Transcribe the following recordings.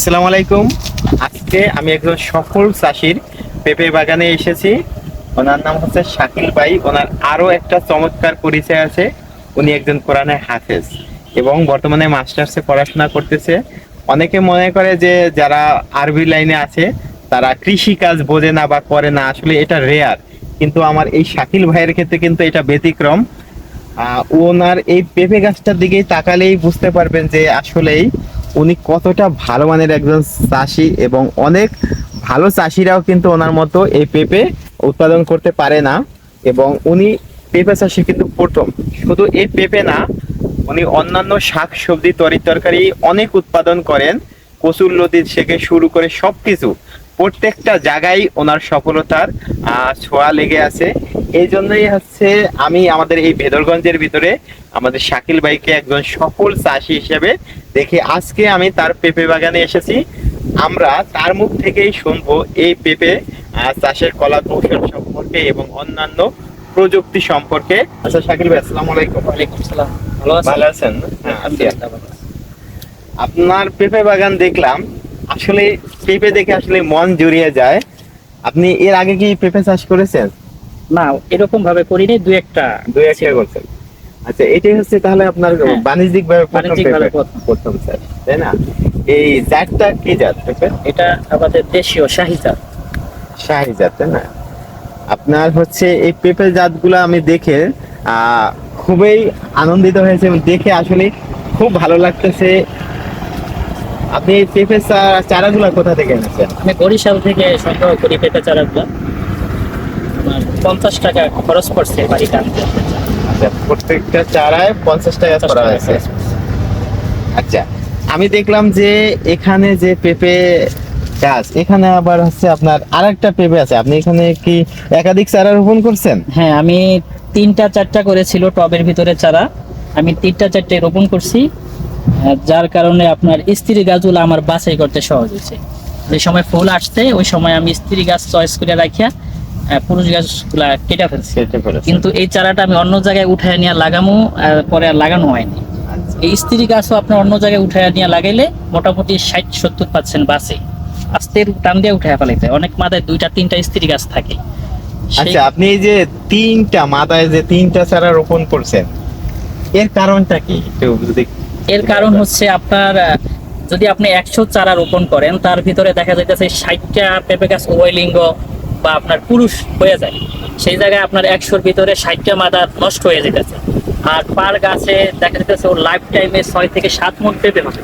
আসসালামু আলাইকুম। আজকে আমি একজন সফল চাষির পেঁপে বাগানে এসেছি। ওনার নাম হচ্ছে শাকিল ভাই। ওনার আরও একটা চমৎকার পরিচয় আছে। উনি একজন কোরআনের হাফেজ এবং বর্তমানে মাস্টার্সে পড়াশোনা করতেছে। অনেকে মনে করে যে যারা আরবি লাইনে আছে, তারা কৃষি কাজ বোঝে না বা করে না। আসলে এটা রেয়ার কিন্তু আমার এই শাকিল ভাইয়ের ক্ষেত্রে কিন্তু এটা ব্যতিক্রম। ওনার এই পেঁপে গাছটার দিকেই তাকালেই বুঝতে পারবেন যে আসলেই উনি কতটা ভালো মানের একজন চাষি এবং অনেক ভালো চাষিরাও কিন্তু ওনার মতো এই পেঁপে উৎপাদন করতে পারে না এবং উনি পেঁপে চাষি কিন্তু প্রথম। শুধু এই পেঁপে না, উনি অন্যান্য শাক, সবজি, তরি তরকারি অনেক উৎপাদন করেন। কচুর লতি থেকে শুরু করে সবকিছু। প্রত্যেকটা জায়গায় ওনার সফলতার ছোঁয়া লেগে আছে। এই জন্যই হচ্ছে আমি আমাদের এই ভেদরগঞ্জের ভিতরে আমাদের শাকিল ভাইকে একজন সফল চাষি হিসেবে দেখে আজকে আমি তার পেঁপে বাগানে এসেছি। আমরা তার মুখ থেকেই শুনব এই পেঁপে চাষের কলা কৌশল সম্পর্কে এবং অন্যান্য প্রযুক্তি সম্পর্কে। আচ্ছা শাকিল ভাই আসসালামু আলাইকুম। ওয়ালাইকুম সালাম। ভালো আছেন? ভালো আছেন? হ্যাঁ। আপনার পেঁপে বাগান দেখলাম আসলে পেঁপে দেখে আসলে মন জুড়িয়ে যায়। আপনি এর আগে কি পেঁপে চাষ করেছেন? না এরকম ভাবে করিনি দুই একটা দুই একটা করছেন। আচ্ছা এটাই হচ্ছে তাহলে আপনার হ্যাঁ। বাণিজ্যিক ভাবে প্রথম। চাষ তাই না? এই জাতটা কি জাত এটা আমাদের দেশীয় শাহিজা শাহি জাত তাই না? আপনার হচ্ছে এই পেঁপে জাতগুলো আমি দেখে আহ, খুবই আনন্দিত হয়েছে দেখে আসলে খুব ভালো লাগতেছে। আপনি এই পেঁপে চারাগুলা কোথা থেকে এনেছেন? আমি বরিশাল থেকে সংগ্রহ করি পেঁপে চারাগুলো। পঞ্চাশ টাকা খরচ পড়ছে বাড়িতে আনতে আচ্ছা প্রত্যেকটা চারায় পঞ্চাশ টাকা করা হয়েছে। আচ্ছা আমি দেখলাম যে এখানে যে পেঁপে গাছ এখানে আবার হচ্ছে আপনার আরেকটা পেঁপে আছে। আপনি এখানে কি একাধিক চারা রোপণ করছেন? হ্যাঁ আমি তিনটা চারটা করেছিল টবের ভিতরে চারা। আমি তিনটা চারটে রোপণ করছি যার কারণে আপনার স্ত্রী গাছগুলো আমার বাছাই করতে সহজ হয়েছে। যে সময় ফুল আসছে ওই সময় আমি স্ত্রী গাছ চয়েস করে রাখিয়া পুরুষ গাছগুলা কেটে ফেলছি। কিন্তু এই চারাটা আমি অন্য জায়গায় উঠায় নিয়ে লাগামো আর পরে আর লাগানো হয়নি আচ্ছা। এই স্ত্রী গাছও আপনার অন্য জায়গায় উঠায় নিয়ে লাগাইলে মোটামুটি ষাট সত্তর পার্সেন্ট বাঁচে আস্তে টান দিয়ে উঠায় ফেলাইতে। অনেক মাথায় দুইটা তিনটা স্ত্রী গাছ থাকে আচ্ছা আপনি এই যে তিনটা মাথায় যে তিনটা চারা রোপণ করছেন এর কারণটা কি একটু যদি এর কারণ হচ্ছে আপনার যদি আপনি একশো চারা রোপণ করেন তার ভিতরে দেখা যাইতেছে ষাটটা পেঁপে গাছ উভয়লিঙ্গ বা আপনার পুরুষ হয়ে যায় সেই জায়গায় আপনার একশোর ভিতরে ষাটটা মাদা নষ্ট হয়ে যেতেছে। আর পার গাছে দেখা যাইতেছে ওর লাইফ টাইমে ছয় থেকে সাত মন পেঁপে হবে।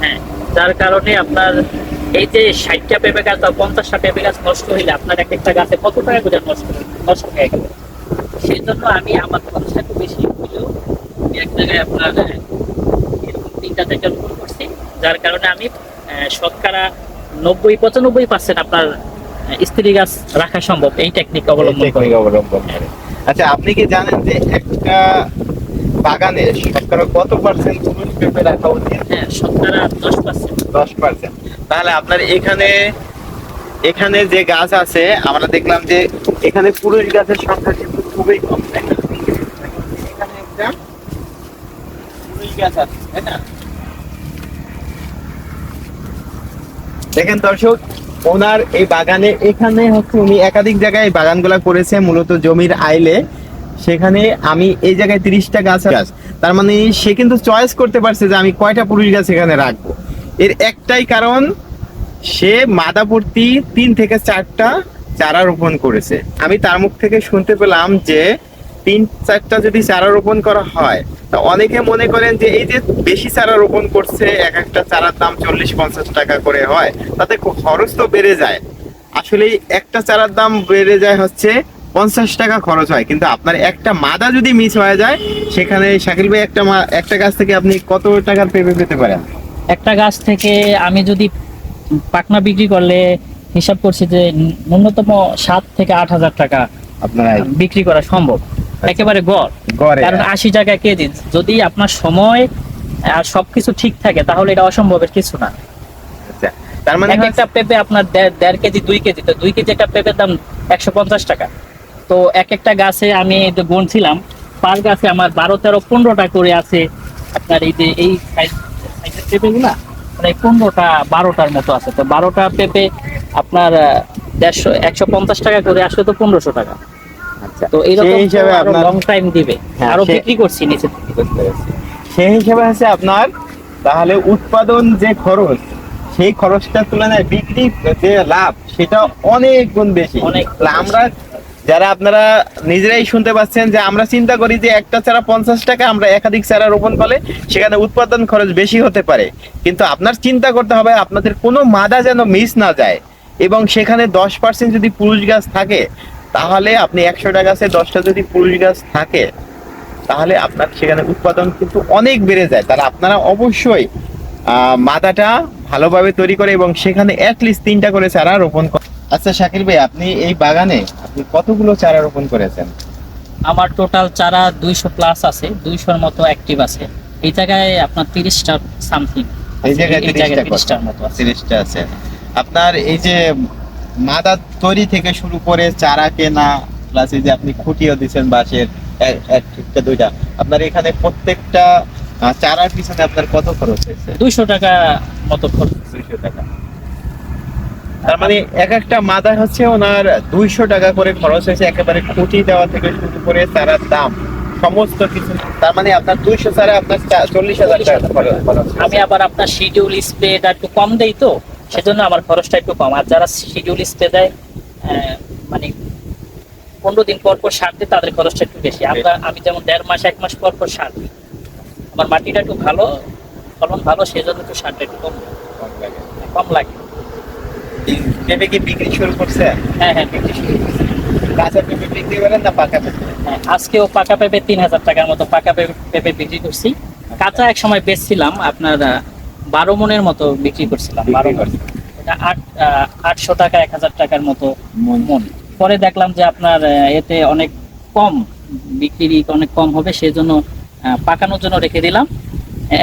হ্যাঁ যার কারণে আপনার এই যে ষাটটা পেঁপে গাছ বা পঞ্চাশটা পেঁপে গাছ নষ্ট হইলে আপনার এক একটা গাছে কত টাকা করে নষ্ট নষ্ট হয়ে গেল। সেই জন্য আমি আমার খরচটা একটু বেশি হইলেও এক জায়গায় আপনার আহ, এরকম তিনটা রোপণ করছি। যার কারণে আমি শতকরা নব্বই পঁচানব্বই পার্সেন্ট আপনার স্ত্রী গাছ রাখা সম্ভব এই টেকনিক অবলম্বন করে। অবলম্বন করে। আচ্ছা আপনি কি জানেন যে একটা বাগানে শতকরা কত পার্সেন্ট পুরুষ পেঁপে রাখা উচিত? হ্যাঁ শতকরা দশ পার্সেন্ট দশ পার্সেন্ট তাহলে আপনার এখানে এখানে যে গাছ আছে আমরা দেখলাম যে এখানে পুরুষ গাছের সংখ্যা কিন্তু খুবই কম তাই না? এখানে একটা পুরুষ গাছ আছে তাই না? দেখেন দর্শক ওনার এই বাগানে, এখানে হচ্ছে উনি একাধিক জায়গায় বাগানগুলা করেছে, মূলত জমির আইলে। সেখানে আমি এই জায়গায় তিরিশটা গাছ গাছ তার মানে সে কিন্তু চয়েস করতে পারছে যে আমি কয়টা পুরুষ গাছ এখানে রাখব। এর একটাই কারণ, সে মাদাপূর্তি তিন থেকে চারটা চারা রোপণ করেছে। আমি তার মুখ থেকে শুনতে পেলাম যে তিন চারটা যদি চারা রোপণ করা হয় তা অনেকে মনে করেন যে এই যে বেশি চারা রোপণ করছে এক একটা চারার দাম চল্লিশ পঞ্চাশ টাকা করে হয় তাতে খরচ তো বেড়ে যায়। আসলে একটা চারার দাম বেড়ে যায় হচ্ছে পঞ্চাশ টাকা খরচ হয় কিন্তু আপনার একটা মাদা যদি মিস হয়ে যায় সেখানে শাকিল ভাই একটা একটা গাছ থেকে আপনি কত টাকার পেঁপে পেতে পারেন? একটা গাছ থেকে আমি যদি পাকনা বিক্রি করলে হিসাব করছি যে ন্যূনতম সাত থেকে আট হাজার টাকা আপনার বিক্রি করা সম্ভব। একেবারে গড়। কারণ আশি টাকা কেজি যদি আপনার সময় আর সবকিছু ঠিক থাকে তাহলে এটা অসম্ভবের কিছু না। আচ্ছা তার মানে একটা পেঁপে আপনার দেড় কেজি দুই কেজি তো দুই কেজি একটা পেঁপের দাম একশো পঞ্চাশ টাকা। তো এক একটা গাছে আমি যে গুনছিলাম পাঁচ গাছে আমার বারো তেরো পনেরোটা করে আছে আপনার এই যে এই সাইজ সাইজের পেঁপেগুলা প্রায় পনেরোটা বারোটার মতো আছে। তো বারোটা পেঁপে আপনার দেড়শো একশো পঞ্চাশ টাকা করে আসলে তো পনেরোশো টাকা। আচ্ছা তো এইরকম হিসাবে আপনার লং টাইম দিবে হ্যাঁ, আরও বিক্রি করছি নিচে থেকে। বুঝতে পেরেছি। সেই হিসাবে হচ্ছে আপনার তাহলে উৎপাদন যে খরচ সেই খরচটার তুলনায় বিক্রি যে লাভ সেটা অনেক গুণ বেশি অনেক আমরা যারা আপনারা নিজেরাই শুনতে পাচ্ছেন যে আমরা চিন্তা করি যে একটা চারা পঞ্চাশ টাকা আমরা একাধিক চারা রোপণ করলে সেখানে উৎপাদন খরচ বেশি হতে পারে কিন্তু আপনার চিন্তা করতে হবে আপনাদের কোনো মাদা যেন মিস না যায় এবং সেখানে দশ পার্সেন্ট যদি পুরুষ গাছ থাকে তাহলে আপনি একশোটা গাছে দশটা যদি পুরুষ গাছ থাকে তাহলে আপনার সেখানে উৎপাদন কিন্তু অনেক বেড়ে যায়। তাহলে আপনারা অবশ্যই মাদাটা ভালোভাবে তৈরি করে এবং সেখানে অ্যাটলিস্ট তিনটা করে চারা রোপণ করেন আচ্ছা শাকিল ভাই আপনি এই বাগানে আপনি কতগুলো চারা রোপণ করেছেন? আমার টোটাল চারা দুইশো প্লাস আছে দুইশোর মতো অ্যাক্টিভ আছে। এই জায়গায় আপনার তিরিশটা সামথিং এই জায়গায় এই জায়গায় 30টা কত? তিরিশটার মতো তিরিশটা আছে। আপনার এই যে মাদা তৈরি থেকে শুরু করে চারা কেনা প্লাস এই যে আপনি খুঁটিও দিচ্ছেন বাঁশের একটা দুইটা আপনার এখানে প্রত্যেকটা চারার পিছনে আপনার কত খরচ হয়েছে? দুইশো টাকা মতো খরচ দুইশো টাকা। তার মানে এক একটা মাদা হচ্ছে ওনার দুইশো টাকা করে খরচ হয়েছে একেবারে খুঁটি দেওয়া থেকে শুরু করে চারার দাম সমস্ত কিছু। তার মানে আপনার দুইশো চারা আপনার চল্লিশ হাজার টাকা খরচ। আমি আবার আপনার শিডিউল স্প্রেটা একটু কম দেই তো? সেজন্য আমার খরচটা একটু কম। আর যারা শিডিউল স্প্রে দেয় মানে পনেরো দিন পর পর সার দেয় তাদের খরচটা একটু বেশি। আমরা আমি যেমন দেড় মাস এক মাস পর পর সার দিই। আমার মাটিটা একটু ভালো ফলন ভালো সেজন্য একটু সারটা একটু কম কম লাগে। কম লাগে। পেঁপে কি বিক্রি শুরু করছে? হ্যাঁ হ্যাঁ বিক্রি শুরু করছি। কাঁচা পেঁপে বিক্রি করেন না পাকা পেঁপে? হ্যাঁ, আজকেও পাকা পেঁপে তিন হাজার টাকার মতো পাকা পেঁপে- বিক্রি করছি। কাঁচা এক সময় বেচছিলাম আপনার বারো মনের মতো বিক্রি করছিলাম বারো মন। এটা আট আটশো টাকা এক হাজার টাকার মতো মন। পরে দেখলাম যে আপনার এতে অনেক কম বিক্রি অনেক কম হবে সেজন্য পাকানোর জন্য রেখে দিলাম।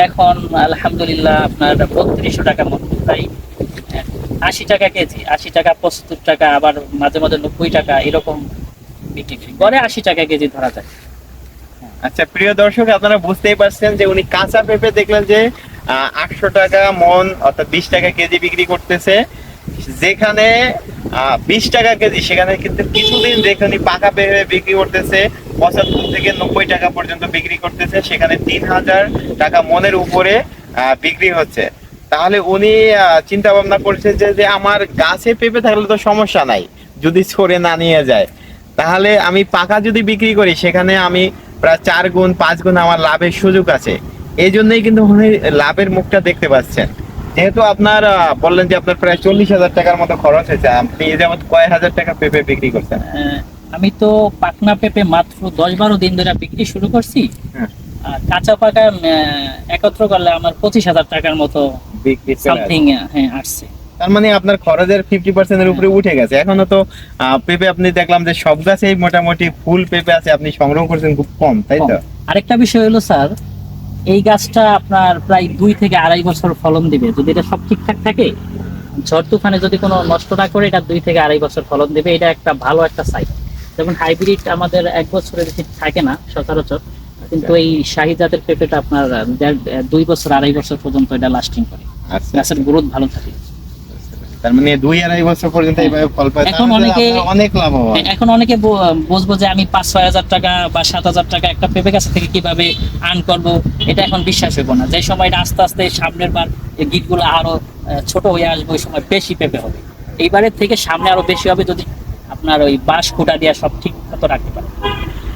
এখন আলহামদুলিল্লাহ আপনার বত্রিশশো টাকা মন প্রায় আশি টাকা কেজি আশি টাকা পঁচাত্তর টাকা আবার মাঝে মাঝে নব্বই টাকা এরকম বিক্রি করি। আশি টাকা কেজি ধরা যায়। আচ্ছা প্রিয় দর্শক আপনারা বুঝতেই পারছেন যে উনি কাঁচা পেঁপে দেখলেন যে আটশো টাকা মন, অর্থাৎ বিশ টাকা কেজি বিক্রি করতেছে। যেখানে বিশ টাকা কেজি, সেখানে কিন্তু কিছুদিন যেখানে পাকা পেঁপে বিক্রি করতেছে, পঁচাত্তর থেকে নব্বই টাকা পর্যন্ত বিক্রি করতেছে, সেখানে তিন হাজার টাকা মনের উপরে বিক্রি হচ্ছে। তাহলে উনি চিন্তা ভাবনা করছে যে যে আমার গাছে পেঁপে থাকলে তো সমস্যা নাই, যদি ছড়ে না নিয়ে যায়। তাহলে আমি পাকা যদি বিক্রি করি, সেখানে আমি প্রায় চার গুণ, পাঁচ গুণ আমার লাভের সুযোগ আছে। এই জন্যই কিন্তু লাভের মুখটা দেখতে পাচ্ছেন। যেহেতু আপনার বললেন যে আপনার প্রায় চল্লিশ হাজার টাকার মতো খরচ হয়েছে আপনি এই যেমন কয় হাজার টাকা পেঁপে বিক্রি করছেন। আমি তো পাকনা পেঁপে মাত্র দশ বারো দিন ধরে বিক্রি শুরু করছি। হ্যাঁ। কাঁচা পাকা একত্র করলে আমার পঁচিশ হাজার টাকার মতো বিক্রি সামথিং হ্যাঁ আসছে। তার মানে আপনার খরচের ফিফটি পার্সেন্টের উপরে উঠে গেছে। এখনও তো পেঁপে আপনি দেখলাম যে সব গাছেই মোটামুটি ফুল পেঁপে আছে আপনি সংগ্রহ করছেন খুব কম তাই তো। আরেকটা বিষয় হলো স্যার এই গাছটা আপনার প্রায় দুই থেকে আড়াই বছর ফলন দিবে। যদি এটা সব ঠিকঠাক থাকে ঝড় তুফানে যদি কোনো নষ্ট না করে এটা দুই থেকে আড়াই বছর ফলন দিবে। এটা একটা ভালো একটা সাইজ যেমন হাইব্রিড আমাদের এক বছরের বেশি থাকে না সচরাচর। কিন্তু এই শাহি জাতের পেঁপেটা আপনার দুই বছর আড়াই বছর পর্যন্ত এটা লাস্টিং করে। আচ্ছা। গাছের গ্রোথ ভালো থাকে। তার মানে দুই আড়াই বছর পর্যন্ত এইভাবে ফল পায় এখন অনেকে- অনেক লাভ হবে এখন অনেকে বুঝব যে আমি পাঁচ ছয় হাজার টাকা বা সাত হাজার টাকা একটা পেঁপে গাছ থেকে কীভাবে আর্ন করব এটা এখন বিশ্বাস হইব না। যে সময় এটা আস্তে আস্তে সামনের বার এই গিটগুলো আরও ছোট হয়ে আসবে ওই সময় বেশি পেঁপে হবে। এইবারের থেকে সামনে আরও বেশি হবে যদি আপনার ওই বাঁশ খুঁটা দিয়ে সব ঠিক মতো রাখতে পারে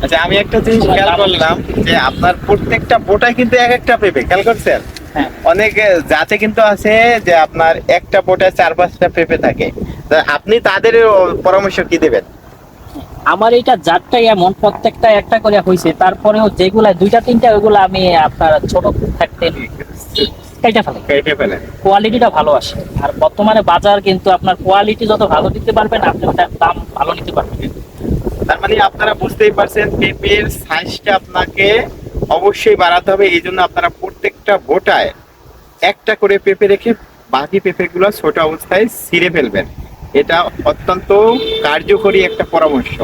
আচ্ছা আমি একটা জিনিস খেয়াল করলাম যে আপনার প্রত্যেকটা বোটা কিন্তু এক একটা পেঁপে খেয়াল করছেন? হ্যাঁ অনেক জাতে কিন্তু আছে যে আপনার একটা বোটায় চার পাঁচটা পেঁপে থাকে। আপনি তাদের পরামর্শ কি দেবেন? আমার এইটা জাতটাই এমন প্রত্যেকটা একটা করে হয়েছে তারপরেও যেগুলা দুইটা তিনটা ওইগুলো আমি আপনার ছোট থাকতে কেটে ফেলে। পেঁপে ফেলেন কোয়ালিটিটা ভালো আসে। আর বর্তমানে বাজার কিন্তু আপনার কোয়ালিটি যত ভালো দিতে পারবেন আপনি ওটার দাম ভালো নিতে পারবেন। তার মানে আপনারা বুঝতেই পারছেন পেঁপের সাইজটা আপনাকে অবশ্যই বাড়াতে হবে। এই জন্য আপনারা প্রত্যেকটা বোটায় একটা করে পেঁপে রেখে বাকি পেঁপেগুলো ছোট অবস্থায় ছিঁড়ে ফেলবেন। এটা অত্যন্ত কার্যকরী একটা পরামর্শ।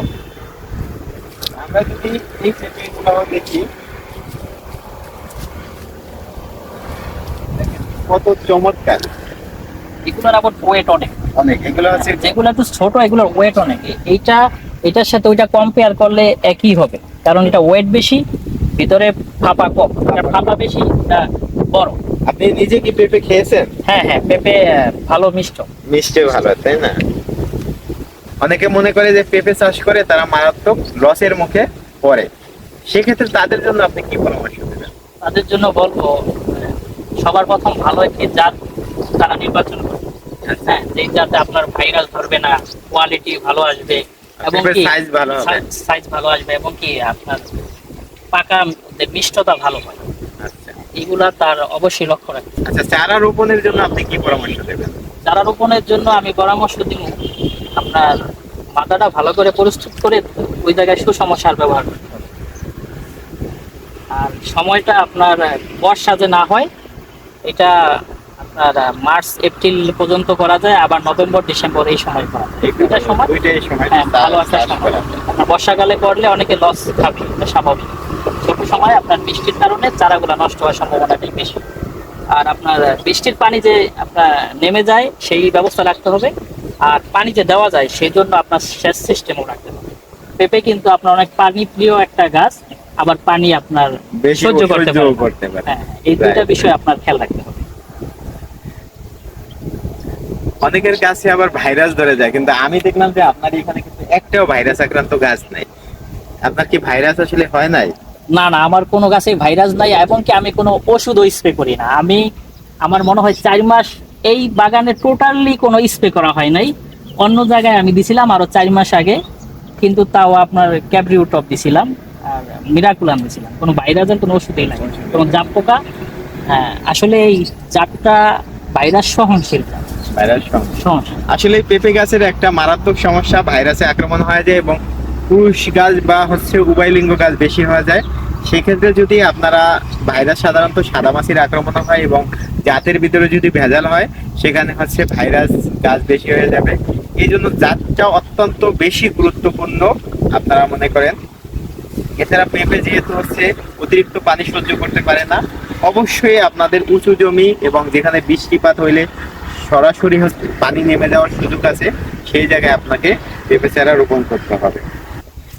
আমরা যদি এই পেঁপেগুলো দেখি কত চমৎকার। এগুলোর আবার ওয়েট অনেক। অনেক এগুলো হচ্ছে যেগুলো একটু ছোট এগুলোর ওয়েট অনেক। এইটা এটার সাথে ওইটা কম্পেয়ার করলে একই হবে কারণ এটা ওয়েট বেশি ভিতরে ফাঁপা কম এটা ফাঁপা বেশি বড়। আপনি নিজে কি পেঁপে খেয়েছেন? হ্যাঁ হ্যাঁ পেঁপে ভালো মিষ্ট। মিষ্টি ভালো তাই না? অনেকে মনে করে যে পেঁপে চাষ করে তারা মারাত্মক লসের মুখে পড়ে। সেক্ষেত্রে তাদের জন্য আপনি কি পরামর্শ দেবেন? তাদের জন্য বলব সবার প্রথম ভালো একটি জাত তারা নির্বাচন করবে হ্যাঁ যেই জাতে আপনার ভাইরাস ধরবে না কোয়ালিটি ভালো আসবে এবং size ভালো হবে। সাইজ ভালো আসবে এবং কি আপনার পাকা মিষ্টতা ভালো হয়। আচ্ছা। এগুলা তার অবশ্যই লক্ষ্য রাখতে আচ্ছা চারা রোপণের জন্য আপনি কি পরামর্শ দেবেন? চারা রোপণের জন্য আমি পরামর্শ দিব আপনার মাথাটা ভালো করে প্রস্তুত করে ওই জায়গায় সুষম সার ব্যবহার করতে হবে। আর সময়টা আপনার বর্ষা যে না হয় এটা আপনার মার্চ এপ্রিল পর্যন্ত করা যায় আবার নভেম্বর ডিসেম্বর এই সময় করা যায়। দুইটা সময়? দুইটাই সময়। হ্যাঁ ভালো একটা সময়। বর্ষাকালে করলে অনেকে লস খাবে এটা স্বাভাবিক। ছোট সময় আপনার বৃষ্টির কারণে চারাগুলো নষ্ট হওয়ার সম্ভাবনাটাই বেশি। আর আপনার বৃষ্টির পানি যে আপনার নেমে যায় সেই ব্যবস্থা রাখতে হবে। আর পানি যে দেওয়া যায় সেই জন্য আপনার সেচ সিস্টেমও রাখতে হবে। পেঁপে কিন্তু আপনার অনেক পানি প্রিয় একটা গাছ আবার পানি আপনার সহ্য করতে পারে হ্যাঁ এই দুইটা. বিষয় আপনার খেয়াল রাখতে হবে। অনেকের কাছে আবার ভাইরাস ধরে যায়, কিন্তু আমি দেখলাম যে আপনার এখানে কিন্তু একটাও ভাইরাস আক্রান্ত গাছ নাই। আপনার কি ভাইরাস আসলে হয় নাই? না না, আমার কোনো গাছে ভাইরাস নাই এবং কি আমি কোনো ওষুধও স্প্রে করি না। আমি, আমার মনে হয় চার মাস এই বাগানে টোটালি কোনো স্প্রে করা হয় নাই। অন্য জায়গায় আমি দিছিলাম আরও চার মাস আগে, কিন্তু তাও আপনার ক্যাবরিউ টপ দিছিলাম, আর মিরাকুলাম দিছিলাম। কোনো ভাইরাসের কোনো ওষুধই লাগে কোনো জাপ পোকা হ্যাঁ আসলে এই জাপটা ভাইরাস সহনশীল ভাইরাস আসলে পেঁপে গাছের একটা মারাত্মক সমস্যা, ভাইরাসে আক্রমণ হয়ে যায় এবং পুরুষ গাছ বা হচ্ছে উভয়লিঙ্গ গাছ বেশি হয়ে যায়। সেক্ষেত্রে যদি আপনারা ভাইরাস সাধারণত সাদা মাছির আক্রমণ হয় এবং জাতের ভিতরে যদি ভেজাল হয়, সেখানে হচ্ছে ভাইরাস গাছ বেশি হয়ে যাবে। এই জন্য জাতটা অত্যন্ত বেশি গুরুত্বপূর্ণ আপনারা মনে করেন। এছাড়া পেঁপে যেহেতু হচ্ছে অতিরিক্ত পানি সহ্য করতে পারে না, অবশ্যই আপনাদের উঁচু জমি এবং যেখানে বৃষ্টিপাত হইলে সরাসরি হচ্ছে পানি নেমে যাওয়ার সুযোগ আছে সেই জায়গায় আপনাকে পেঁপে চারা রোপণ করতে হবে।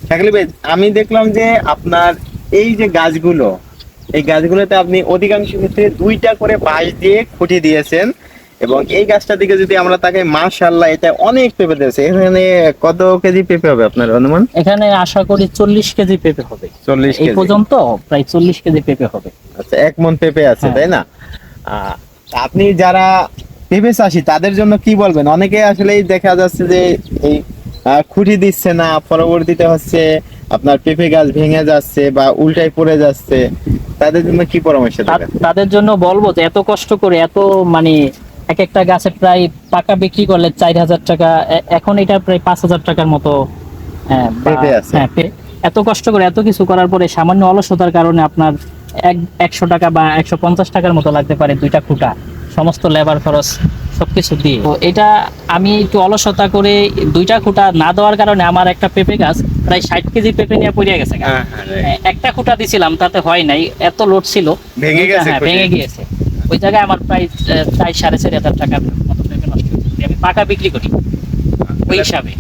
শাকলি ভাই আমি দেখলাম যে আপনার এই যে গাছগুলো এই গাছগুলোতে আপনি অধিকাংশ ক্ষেত্রে দুইটা করে বাঁশ দিয়ে খুঁটি দিয়েছেন এবং এই গাছটার দিকে যদি আমরা তাকে মাশাল্লাহ এটা অনেক পেঁপে দিয়েছে এখানে কত কেজি পেঁপে হবে আপনার অনুমান? এখানে আশা করি চল্লিশ কেজি পেঁপে হবে। চল্লিশ এই কেজি। পর্যন্ত প্রায় চল্লিশ কেজি পেঁপে হবে। আচ্ছা এক মন পেঁপে আছে হ্যাঁ। তাই না? আপনি যারা পেঁপে চাষি তাদের জন্য কি বলবেন? অনেকে আসলেই দেখা যাচ্ছে যে এই খুঁটি দিচ্ছে না পরবর্তীতে হচ্ছে আপনার পেঁপে গাছ ভেঙে যাচ্ছে বা উল্টায় পড়ে যাচ্ছে। তাদের জন্য কি পরামর্শ তাদের জন্য বলব যে এত কষ্ট করে এত মানে এক একটা গাছে প্রায় পাকা বিক্রি করলে চার হাজার টাকা এখন এটা প্রায় পাঁচ হাজার টাকার মতো হ্যাঁ। হ্যাঁ, এত কষ্ট করে এত কিছু করার পরে সামান্য অলসতার কারণে আপনার এক একশো টাকা বা একশো পঞ্চাশ টাকার মতো লাগতে পারে দুইটা খুঁটা। সমস্ত লেবার খরচ সবকিছু দিয়ে। তো এটা আমি একটু অলসতা করে দুইটা খুঁটা না দেওয়ার কারণে আমার একটা পেঁপে গাছ প্রায় ষাট কেজি পেঁপে নিয়ে পড়ে গেছে। হ্যাঁ, হ্যাঁ. হ্যাঁ, একটা খুঁটা দিছিলাম তাতে হয় নাই এত লোড ছিল। ভেঙে গেছে হ্যাঁ ভেঙে গিয়েছে। ওই জায়গায় আমার প্রায় প্রায় সাড়ে চারি হাজার টাকার মতো পেঁপে নষ্ট হয়েছে। আমি পাকা বিক্রি করি ওই হিসাবে।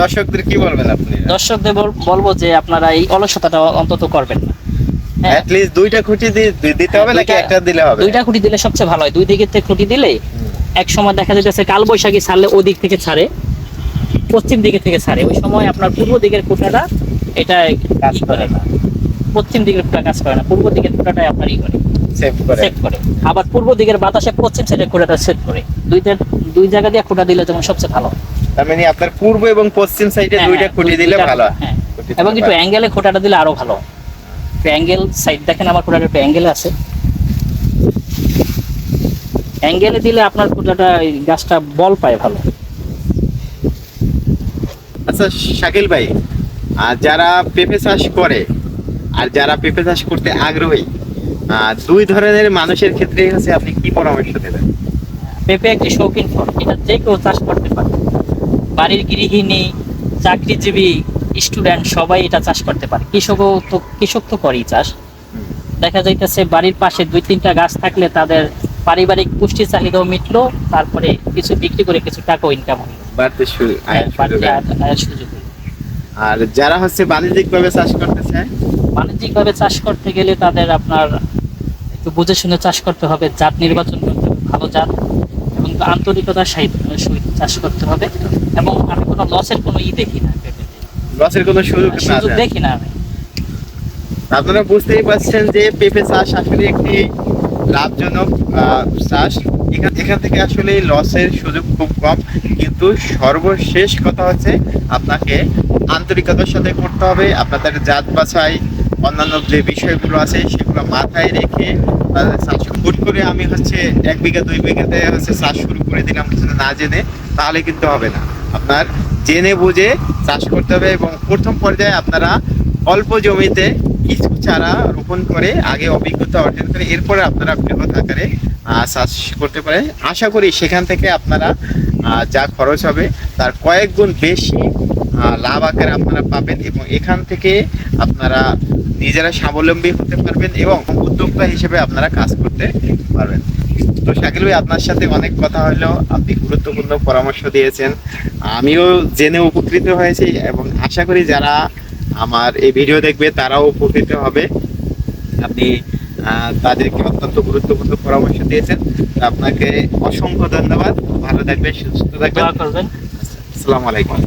দর্শকদের কি বলবেন আপনি? দর্শকদের বলব যে আপনারা এই অলসতাটা অন্তত করবেন না। হ্যাঁ। অ্যাট লিস্ট দুইটা খুঁটি দিতে হবে নাকি একটা দিলে হবে? দুইটা খুঁটি দিলে সবচেয়ে ভালো হয়। দুই থেকে খুঁটি দিলে এক সময় দেখা যাচ্ছে কাল বৈশাখী ছাড়লে ওই দিক থেকে ছাড়ে পশ্চিম দিকে থেকে ছাড়ে। ওই সময় আপনার পূর্ব দিকের খুঁটাটা এটা কাজ করে না। পশ্চিম দিকের খুঁটা কাজ করে না। পূর্ব দিকের খুঁটাটাই আপনার ই করে। সেভ করে। সেট করে। আবার পূর্ব দিকের বাতাসে পশ্চিম সাইডের খুঁটাটা সেট করে। দুইটা দুই জায়গা দিয়ে খুঁটা দিলে যেমন সবচেয়ে ভালো তার মানে আপনার পূর্ব এবং পশ্চিম সাইডে হ্যাঁ, দুইটা হ্যাঁ, খুঁটি দিলে ভালো হয়। হ্যাঁ। এবং একটু অ্যাঙ্গেলে খোঁটাটা দিলে আরও ভালো অ্যাঙ্গেল সাইড দেখেন আমার একটু অ্যাঙ্গেলে আছে। অ্যাঙ্গেলে দিলে আপনার এই গাছটা বল পায় ভালো। আচ্ছা শাকিল ভাই আর যারা পেঁপে চাষ করে আর যারা পেঁপে চাষ করতে আগ্রহী দুই ধরনের মানুষের ক্ষেত্রে হচ্ছে আপনি কি পরামর্শ দেবেন? পেঁপে একটি শৌখিন ফল এটা যে কেউ চাষ করতে পারে। বাড়ির গৃহিণী চাকরিজীবী স্টুডেন্ট সবাই এটা চাষ করতে পারে। কৃষকও তো কৃষক তো করেই চাষ। দেখা যাইতেছে বাড়ির পাশে দুই তিনটা গাছ থাকলে তাদের পারিবারিক পুষ্টি চাহিদাও মিটলো তারপরে কিছু বিক্রি করে কিছু টাকাও ইনকাম হলো। বাড়তে সুযোগ হয়। আর যারা হচ্ছে বাণিজ্যিক ভাবে চাষ করতে চায় বাণিজ্যিকভাবে চাষ করতে গেলে তাদের আপনার একটু বুঝে শুনে চাষ করতে হবে জাত নির্বাচন করতে হবে ভালো জাত এবং আন্তরিকতার সহিত চাষ করতে হবে। এবং আমি কোনো লসের কোনো ই দেখি না। লসের কোনো সুযোগ না দেখি না আপনারা বুঝতেই পারছেন যে পেঁপে চাষ আসলে একটি লাভজনক চাষ। এখান এখান থেকে আসলে লসের সুযোগ খুব কম। কিন্তু সর্বশেষ কথা হচ্ছে আপনাকে আন্তরিকতার সাথে করতে হবে। আপনাদের জাত বাছাই অন্যান্য যে বিষয়গুলো আছে সেগুলো মাথায় রেখে চাষ হুট করে আমি হচ্ছে এক বিঘা দুই বিঘাতে হচ্ছে চাষ শুরু করে দিলাম কিছু না জেনে তাহলে কিন্তু হবে না। আপনার জেনে বুঝে চাষ করতে হবে এবং প্রথম পর্যায়ে আপনারা অল্প জমিতে কিছু চারা রোপণ করে আগে অভিজ্ঞতা অর্জন করে এরপরে আপনারা বৃহৎ আকারে চাষ করতে পারেন। আশা করি সেখান থেকে আপনারা যা খরচ হবে তার কয়েক গুণ বেশি লাভ আকারে আপনারা পাবেন এবং এখান থেকে আপনারা নিজেরা স্বাবলম্বী হতে পারবেন এবং উদ্যোক্তা হিসেবে আপনারা কাজ করতে পারবেন। তো শাকিল ভাই আপনার সাথে অনেক কথা হলো আপনি গুরুত্বপূর্ণ পরামর্শ দিয়েছেন। আমিও জেনে উপকৃত হয়েছি এবং আশা করি যারা আমার এই ভিডিও দেখবে তারাও উপকৃত হবে। আপনি তাদেরকে অত্যন্ত গুরুত্বপূর্ণ পরামর্শ দিয়েছেন। আপনাকে অসংখ্য ধন্যবাদ। ভালো থাকবেন সুস্থ থাকবেন। আসসালামু আলাইকুম।